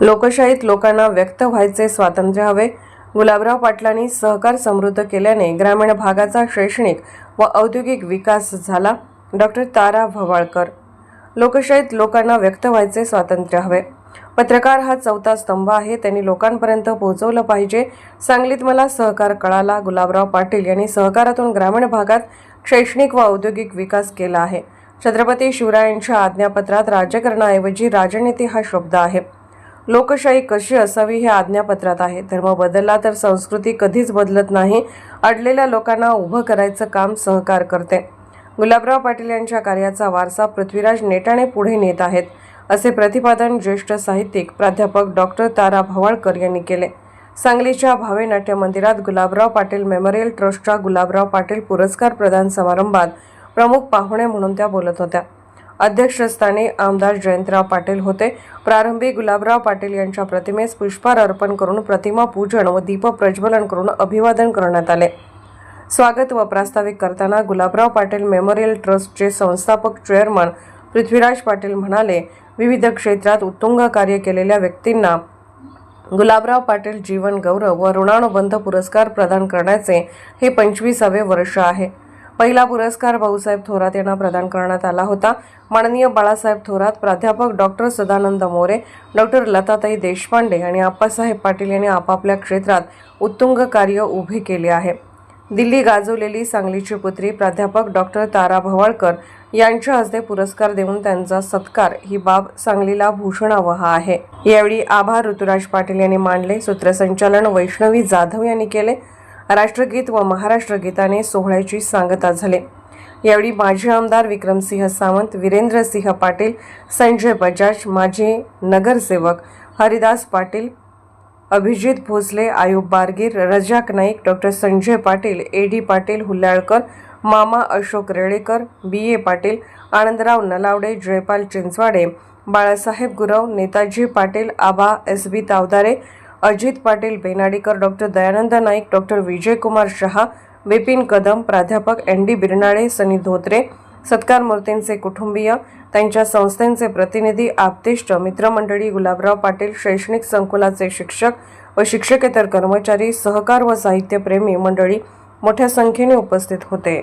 लोकशाहीत लोकांना व्यक्त व्हायचे स्वातंत्र्य हवे. गुलाबराव पाटलांनी सहकार समृद्ध केल्याने ग्रामीण भागाचा शैक्षणिक व औद्योगिक विकास झाला. डॉक्टर तारा भवाळकर लोकशाहीत लोकांना व्यक्त व्हायचे स्वातंत्र्य हवे. पत्रकार हा चौथा स्तंभ आहे. त्यांनी लोकांपर्यंत पोहोचवलं पाहिजे. सांगलीत मला सहकार कळाला. गुलाबराव पाटील यांनी सहकारातून ग्रामीण भागात शैक्षणिक व औद्योगिक विकास केला आहे. छत्रपती शिवरायांच्या आज्ञापत्रात राजकारणाऐवजी राजनीती हा शब्द आहे. लोकशाही कशी असावी हे आज्ञापत्रात आहे. धर्म बदलला तर संस्कृती कधीच बदलत नाही. अडलेल्या लोकांना उभं करायचं काम सहकार करते. गुलाबराव पाटील यांच्या कार्याचा वारसा पृथ्वीराज नेटाने पुढे नेत आहेत असे प्रतिपादन ज्येष्ठ साहित्यिक प्राध्यापक डॉक्टर तारा भवाळकर यांनी केले. सांगलीच्या भावे नाट्य मंदिरात गुलाबराव पाटील मेमोरियल ट्रस्टच्या गुलाबराव पाटील पुरस्कार प्रदान समारंभात प्रमुख पाहुणे म्हणून त्या बोलत होत्या. अध्यक्षस्थानी आमदार जयंतराव पाटील होते. प्रारंभी गुलाबराव पाटील यांच्या प्रतिमेस पुष्पहार अर्पण करून प्रतिमा पूजन व दीप प्रज्वलन करून अभिवादन करण्यात आले. स्वागत व प्रास्ताविक करताना गुलाबराव पाटील मेमोरियल ट्रस्टचे संस्थापक चेअरमन पृथ्वीराज पाटील म्हणाले विविध क्षेत्रात उत्तुंग कार्य केलेल्या व्यक्तींना गुलाबराव पाटील जीवन गौरव व ऋणानुबंध पुरस्कार प्रदान करण्याचे हे पंचवीसावे वर्ष आहे. पहिला पुरस्कार भाऊसाहेब थोरात यांना प्रदान करण्यात आला होता. माननीय बाळासाहेब थोरात प्राध्यापक डॉक्टर सदानंद मोरे डॉक्टर लताताई देशपांडे आणि आप्पासाहेब पाटील यांनी आपापल्या क्षेत्रात उत्तुंग कार्य उभे केले आहे. दिल्ली गाजवलेली सांगलीची पुत्री प्राध्यापक डॉक्टर तारा भवाळकर यांच्या हस्ते पुरस्कार देऊन त्यांचा सत्कार ही बाब सांगलीला भूषणावह आहे. यावेळी आभार ऋतुराज पाटील यांनी मांडले. सूत्रसंचालन वैष्णवी जाधव यांनी केले. राष्ट्रगीत व महाराष्ट्र गीताने सोहळ्याची सांगता झाली. यावेळी माजी आमदार विक्रमसिंह सावंत वीरेंद्रसिंह पाटील संजय बजाज माजी नगरसेवक Haridas Patil Abhijit Bhosale Ayub Bargir Razak Naik doctor Sanjay Patil A D Patil Hullalkar मामा Ashok Relekar B A Patil Anandrao Nalawade Jaypal Chinchwade Balasaheb Gurav Netaji Patil Aba S B Tavdare Ajit Patil Benadikar doctor Dayanand Naik doctor Vijaykumar Shah Vipin Kadam प्राध्यापक N D Birnale Sunny Dhotre सत्कार मूर्तींचे कुटुंबीय त्यांच्या संस्थेचे प्रतिनिधी आप्तेष्ट मित्रमंडळी गुलाबराव पाटील शैक्षणिक संकुलाचे शिक्षक व शिक्षकेतर कर्मचारी सहकार व साहित्यप्रेमी मंडळी मोठ्या संख्येने उपस्थित होते.